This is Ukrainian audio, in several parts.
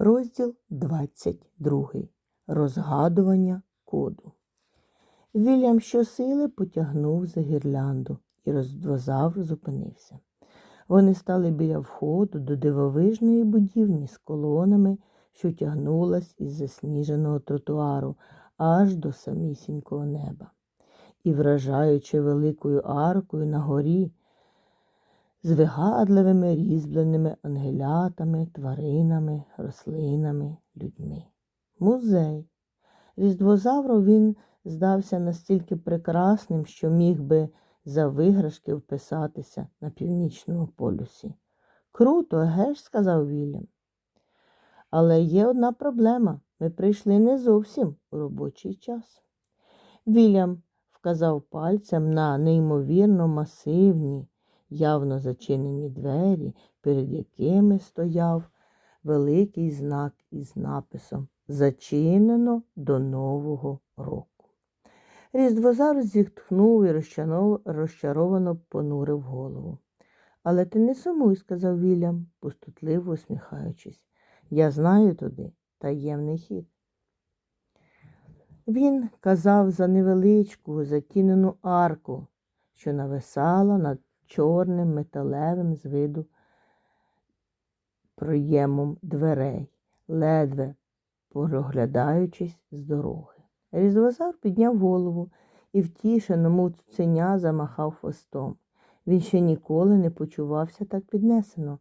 Розділ 22. Розгадування коду. Вільям щосили потягнув за гірлянду, і роздвозавр зупинився. Вони стали біля входу до дивовижної будівні з колонами, що тягнулась із засніженого тротуару аж до самісінького неба. І, вражаючи великою аркою на горі, з вигадливими різьбленими ангелятами, тваринами, рослинами, людьми. Музей. Різдвозавру він здався настільки прекрасним, що міг би за виграшки вписатися на північному полюсі. Круто, геш, сказав Вільям. Але є одна проблема. Ми прийшли не зовсім у робочий час. Вільям вказав пальцем на неймовірно масивні, явно зачинені двері, перед якими стояв великий знак із написом Зачинено до Нового року. Різдвозар зітхнув і розчаровано понурив голову. Але ти не сумуй, сказав Вільям, пустотливо усміхаючись. Я знаю туди таємний хід. Він казав за невеличку затінену арку, що нависала над чорним металевим з виду проємом дверей, ледве проглядаючись з дороги. Різвозар підняв голову і втішено, мов цуценя, замахав хвостом. Він ще ніколи не почувався так піднесено.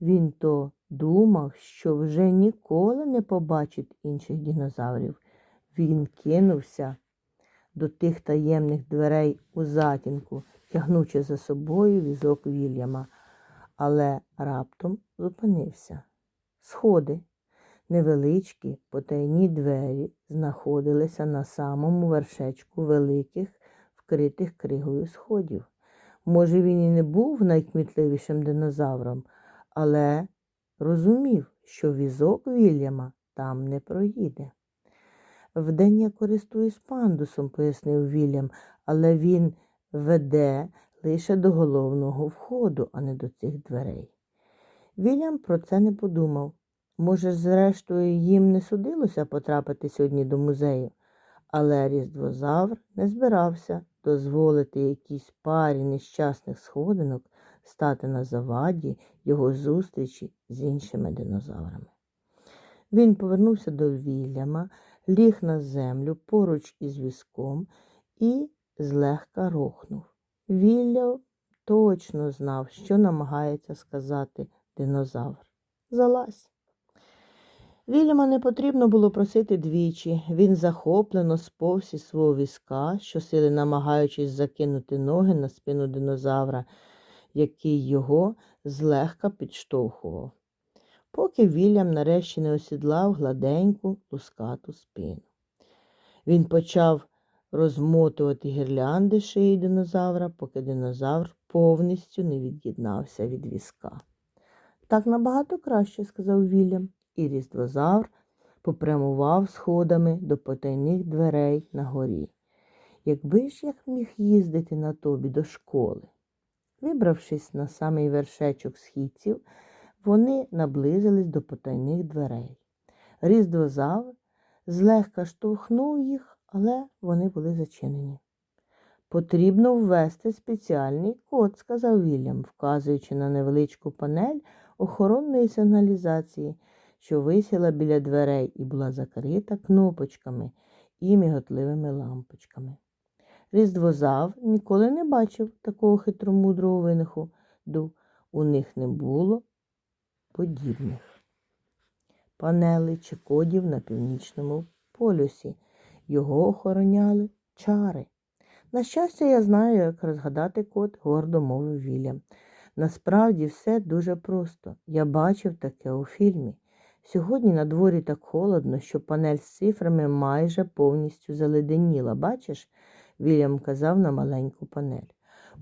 Він то думав, що вже ніколи не побачить інших динозаврів. Він кинувся до тих таємних дверей у затінку, тягнучи за собою візок Вільяма, але раптом зупинився. Сходи, невеличкі потайні двері, знаходилися на самому вершечку великих, вкритих кригою сходів. Може, він і не був найкмітливішим динозавром, але розумів, що візок Вільяма там не проїде. Вдень я користуюсь пандусом, пояснив Вільям, але він веде лише до головного входу, а не до цих дверей. Вільям про це не подумав. Може, зрештою, їм не судилося потрапити сьогодні до музею, але різдвозавр не збирався дозволити якійсь парі нещасних сходинок стати на заваді його зустрічі з іншими динозаврами. Він повернувся до Вільяма, ліг на землю поруч із візком і злегка рухнув. Вілля точно знав, що намагається сказати динозавр. Залазь. Вільяма не потрібно було просити двічі. Він захоплено сповз із свого візка, щосили намагаючись закинути ноги на спину динозавра, який його злегка підштовхував. Поки Вільям нарешті не осідлав гладеньку лускату спину. Він почав розмотувати гірлянди шиї динозавра, поки динозавр повністю не від'єднався від візка. Так набагато краще, сказав Вільям, і різдвозавр попрямував сходами до потайних дверей на горі. Якби ж як міг їздити на тобі до школи. Вибравшись на самий вершечок східців, вони наблизились до потайних дверей. Різдвозавр злегка штовхнув їх, але вони були зачинені. Потрібно ввести спеціальний код, сказав Вільям, вказуючи на невеличку панель охоронної сигналізації, що висіла біля дверей і була закрита кнопочками і міготливими лампочками. Різдвозав ніколи не бачив такого хитромудрого винаходу. У них не було подібних панелей чи кодів на північному полюсі. Його охороняли чари. На щастя, я знаю, як розгадати код, гордо мовив Вільям. Насправді все дуже просто. Я бачив таке у фільмі. Сьогодні на дворі так холодно, що панель з цифрами майже повністю заледеніла. Бачиш? Вільям казав на маленьку панель.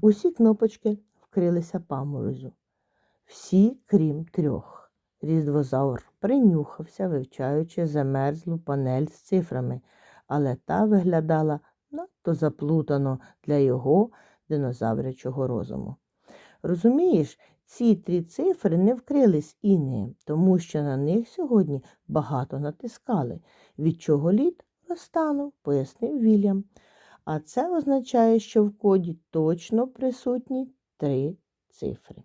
Усі кнопочки вкрилися паморозю. Всі, крім трьох. Різдвозавр принюхався, вивчаючи замерзлу панель з цифрами, але та виглядала надто заплутано для його динозаврячого розуму. Розумієш, Ці три цифри не вкрились інеєм, тому що на них сьогодні багато натискали, від чого лід розтанув, пояснив Вільям. А це означає, що в коді точно присутні три цифри.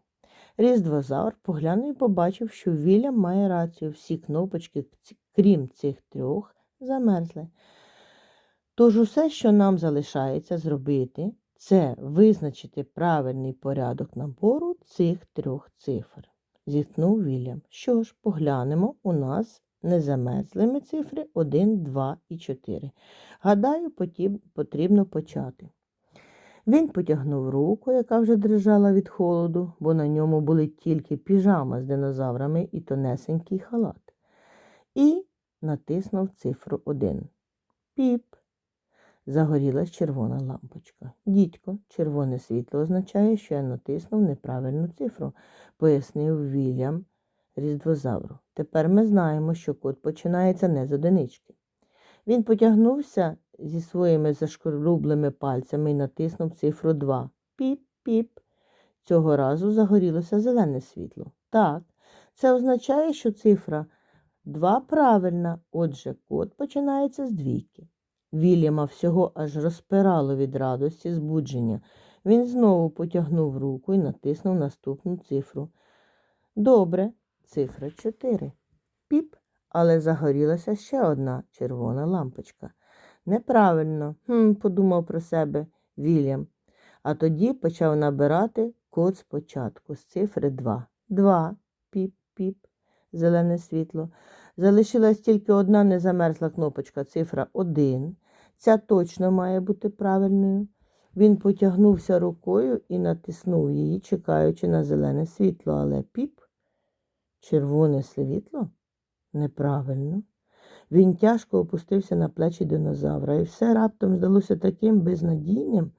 Різдвозавр поглянув і побачив, що Вільям має рацію. Всі кнопочки, крім цих трьох, замерзли. Тож усе, що нам залишається зробити, це визначити правильний порядок набору цих трьох цифр. Зітхнув Вільям. Що ж, поглянемо, у нас не замерзлими цифри 1, 2 і 4. Гадаю, потрібно почати. Він потягнув руку, яка вже дрижала від холоду, бо на ньому були тільки піжама з динозаврами і тонесенький халат, і натиснув цифру 1. Піп. Загорілась червона лампочка. Дідько, червоне світло означає, що я натиснув неправильну цифру, пояснив Вільям різдвозавру. Тепер ми знаємо, що код починається не з одинички. Він потягнувся зі своїми зашкорублими пальцями і натиснув цифру 2. Піп-піп. Цього разу загорілося зелене світло. Так, це означає, що цифра 2 правильна, отже, код починається з двійки. Вільяма всього аж розпирало від радості збудження. Він знову потягнув руку і натиснув наступну цифру. Добре, цифра 4. Піп, але загорілася ще одна червона лампочка. Неправильно, хм, подумав про себе Вільям. А тоді почав набирати код спочатку з цифри 2. 2. Піп-піп. Зелене світло. Залишилась тільки одна незамерзла кнопочка, цифра 1. Ця точно має бути правильною. Він потягнувся рукою і натиснув її, чекаючи на зелене світло, але піп, червоне світло? Неправильно. Він тяжко опустився на плечі динозавра, і все раптом здалося таким безнадійним.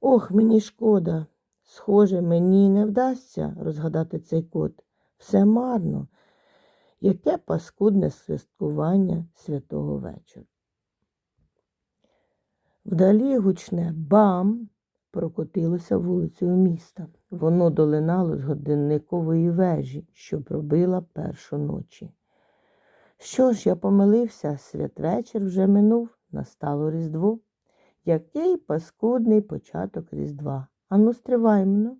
Ох, мені шкода. Схоже, мені не вдасться розгадати цей код. Все марно. Яке паскудне святкування святого вечора. Вдалі гучне бам прокотилося вулицею міста. Воно долинало з годинникової вежі, що пробила першу ночі. Що ж, я помилився, святвечір вже минув, настало Різдво. Який паскудний початок Різдва. Ану, стриваймо.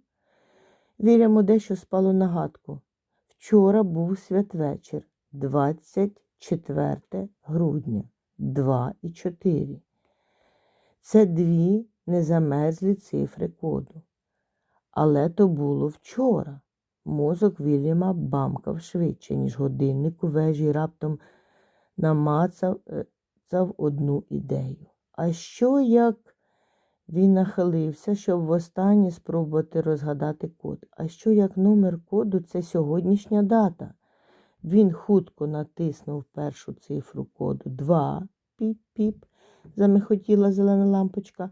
Вірямо, дещо спало на гадку. Вчора був святвечір, 24 грудня, 2 і 4. Це дві незамерзлі цифри коду. Але то було вчора. Мозок Вільяма бамкав швидше, ніж годинник у вежі раптом намацав е, одну ідею. А що як він нахилився, щоб востаннє спробувати розгадати код? А що як номер коду це сьогоднішня дата? Він хутко натиснув першу цифру коду 2, піп-піп, замихотіла зелена лампочка,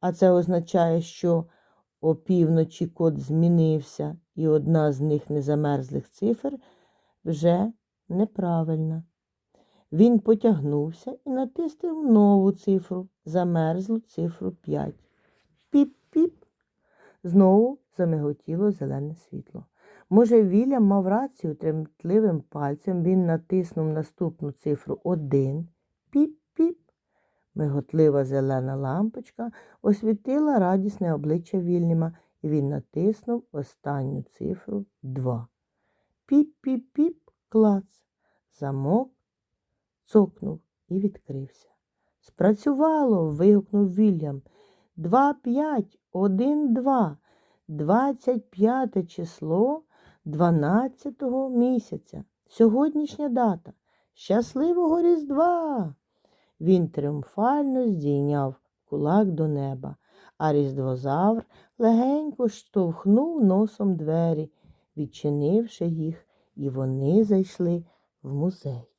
а це означає, що опівночі код змінився, і одна з них незамерзлих цифр вже неправильна. Він потягнувся і натиснув нову цифру, замерзлу цифру 5. Піп-піп. Знову замиготіло зелене світло. Може, Вільям мав рацію тремтливим пальцем він натиснув наступну цифру 1. Піп-піп. Миготлива зелена лампочка освітила радісне обличчя Вільяма, і він натиснув останню цифру 2. Піп-піп-піп, клац. Замок цокнув і відкрився. Спрацювало. вигукнув Вільям. Два п'ять, один два. Двадцять п'яте число дванадцятого місяця. Сьогоднішня дата. Щасливого Різдва! Він тріумфально здійняв кулак до неба, а різдвозавр легенько штовхнув носом двері, відчинивши їх, і вони зайшли в музей.